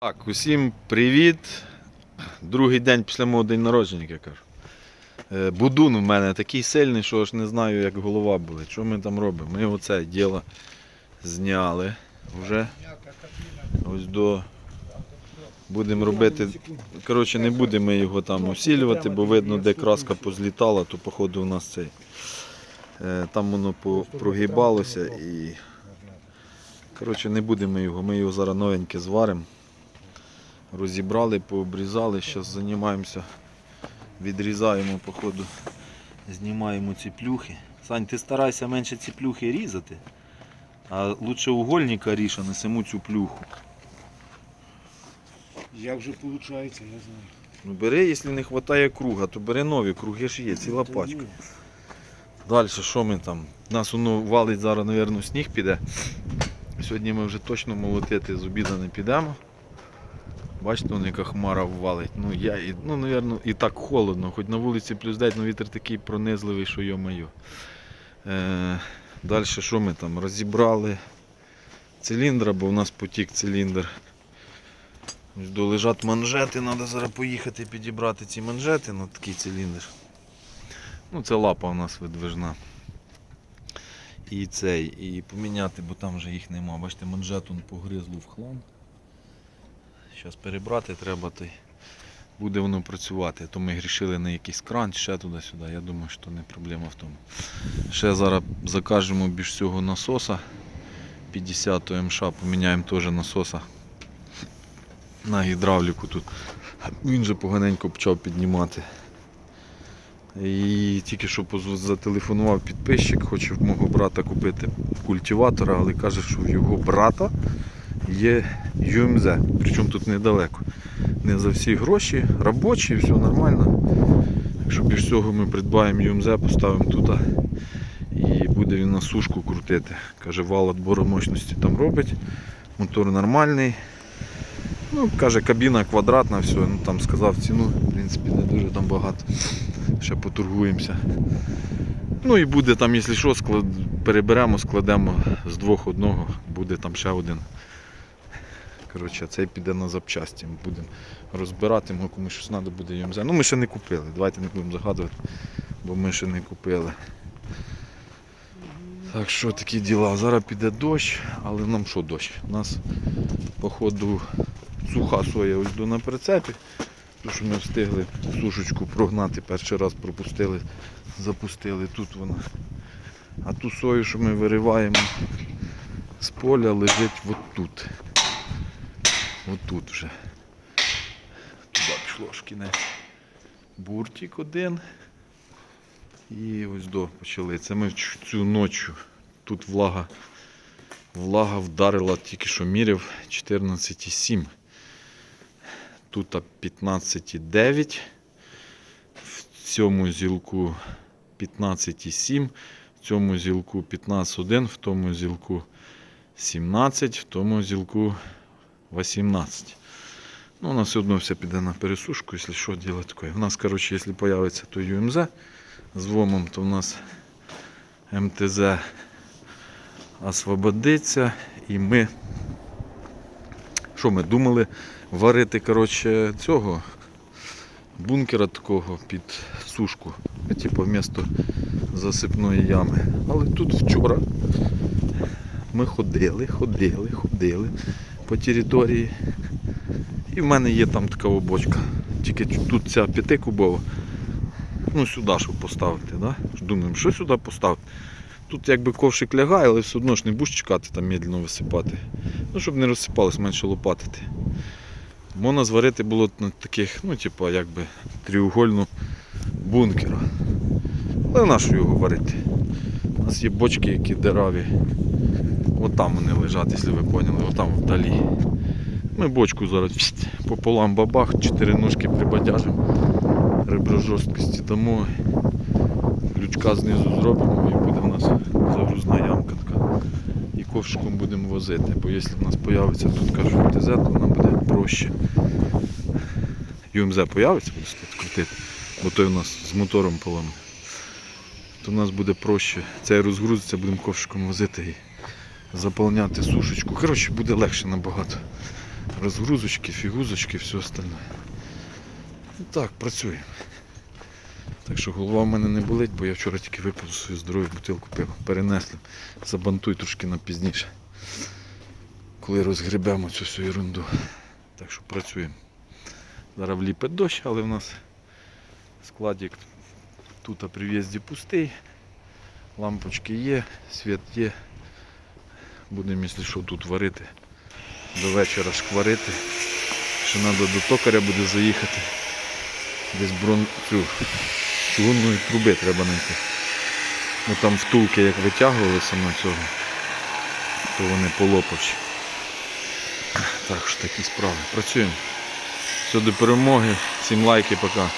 Так, усім привіт. Другий день після мого день народження, як я кажу. Е, Будун у мене такий сильний, що аж не знаю, як голова болить. Що ми там робимо? Ми оце діло зняли вже. Ось до. Будемо робити. Коротше, не будемо його там усілювати, бо видно, де краска позлітала, то походу у нас цей. е, Там воно прогибалося і. Коротше, не будемо його. Ми його зараз новеньке зваримо. Розібрали, пообрізали, зараз займаємося, відрізаємо по ходу, знімаємо ці плюхи. Сань, ти старайся менше ці плюхи різати, а лучше угольника ріж, а не саму цю плюху. Як же виходить, я знаю. Ну бери, якщо не вистачає круга, то бери нові, круги ж є, ціла пачка. Далі, що ми там? Нас воно валить зараз, мабуть, сніг піде. Сьогодні ми вже точно молотити з обіду не підемо. Бачите, вон яка хмара валить. Ну, я, і, ну, мабуть, і так холодно, хоч на вулиці плюс 9, але вітер такий пронизливий, що йо-моє. Е, далі що ми там? Розібрали циліндра, бо в нас потік циліндр. Лежать манжети, треба зараз поїхати підібрати ці манжети на такий циліндр. Ну, це лапа у нас видвижна. І цей, і поміняти, бо там вже їх нема. Бачите, манжет он погризло в хлам. Зараз перебрати треба, то буде воно працювати. То ми грішили на якийсь кран, ще туди-сюди. Я думаю, що не проблема в тому. Ще зараз закажемо більш всього насоса 50 МШ, поміняємо теж насоса на гідравліку тут. Він же поганенько почав піднімати. І тільки що зателефонував підписчик, хоче в мого брата купити культиватора, але каже, що в його брата є ЮМЗ, причому тут недалеко. Не за всі гроші, робочі, все нормально. Якщо більш всього ми придбаємо ЮМЗ, поставимо тут і буде він на сушку крутити. Каже, вал відбору мощності там робить, мотор нормальний. Ну, каже, кабіна квадратна, все, ну там сказав ціну, в принципі, не дуже там багато. Ще поторгуємося. Ну і буде там, якщо що, склад... переберемо, складемо з двох одного, буде там ще один. Коротше, цей піде на запчасті. Ми будемо розбирати, може комусь щось треба буде ЮМЗ. Ну ми ще не купили, давайте не будемо загадувати, бо ми ще не купили. Так що такі діла. Зараз піде дощ, але нам що дощ? У нас походу суха соя ось до на прицепі. Тому що ми встигли сушечку прогнати, перший раз пропустили, запустили тут вона. А ту сою, що ми вириваємо з поля, лежить отут. Отут вже. Туди пішло шкінець. Буртик один. І ось до почали. Це ми цю ночі. Тут влага, влага вдарила тільки що міряв 14,7. Тут 15,9. В цьому зілку 15,7. В цьому зілку 15,1, в тому зілку 17, в тому зілку 18. Ну, у нас все одно все піде на пересушку, якщо що, діло таке. У нас, коротше, якщо з'явиться то ЮМЗ з ВОМом, то у нас МТЗ освободиться і ми. Що ми думали варити коротше, цього бункера такого під сушку, типу вмісто засипної ями. Але тут вчора ми ходили, ходили, ходили по території. І в мене є там така бочка. Тільки тут ця п'ятикубова. Ну сюди, щоб поставити. Да? Думаємо, що сюди поставити. Тут якби ковшик лягає, але все одно ж не будеш чекати там медленно висипати. Ну, щоб не розсипалось, менше лопатити. Можна зварити було на таких, ну, типу, якби тріугольну бункера. Але нащо його варити? У нас є бочки, які дераві. От там вони лежать, якщо ви поняли, отам вдалі. Ми бочку зараз пополам бабах, чотири ножки прибадяжимо, ребро жорсткості дамо, лючка знизу зробимо і буде в нас загрузна ямка така. І ковшиком будемо возити, бо якщо в нас з'явиться тут кажу МТЗ, то нам буде проще. ЮМЗ з'явиться, буде тут крутити, бо той у нас з мотором поламаний. То в нас буде проще. Цей розгрузиться, будемо ковшиком возити заповняти сушечку. Коротше, буде легше набагато. Розгрузочки, фігузочки, все остальне. Так, працюємо. Так що голова в мене не болить, бо я вчора тільки випив свою здоров'ю бутилку пива. Перенесли. Забантуй трошки на пізніше. Коли розгребемо цю всю ерунду. Так що працюємо. Зараз вліпить дощ, але в нас складик тут при в'їзді пустий. Лампочки є, світ є. Будемо, якщо що, тут варити. До вечора шкварити. Ще треба до токаря буде заїхати. Десь брон... цю чугунної труби треба знайти. Ну там втулки як витягували саме цього, то вони полопавші. Так що такі справи. Працюємо. Все до перемоги. Всім лайки, пока.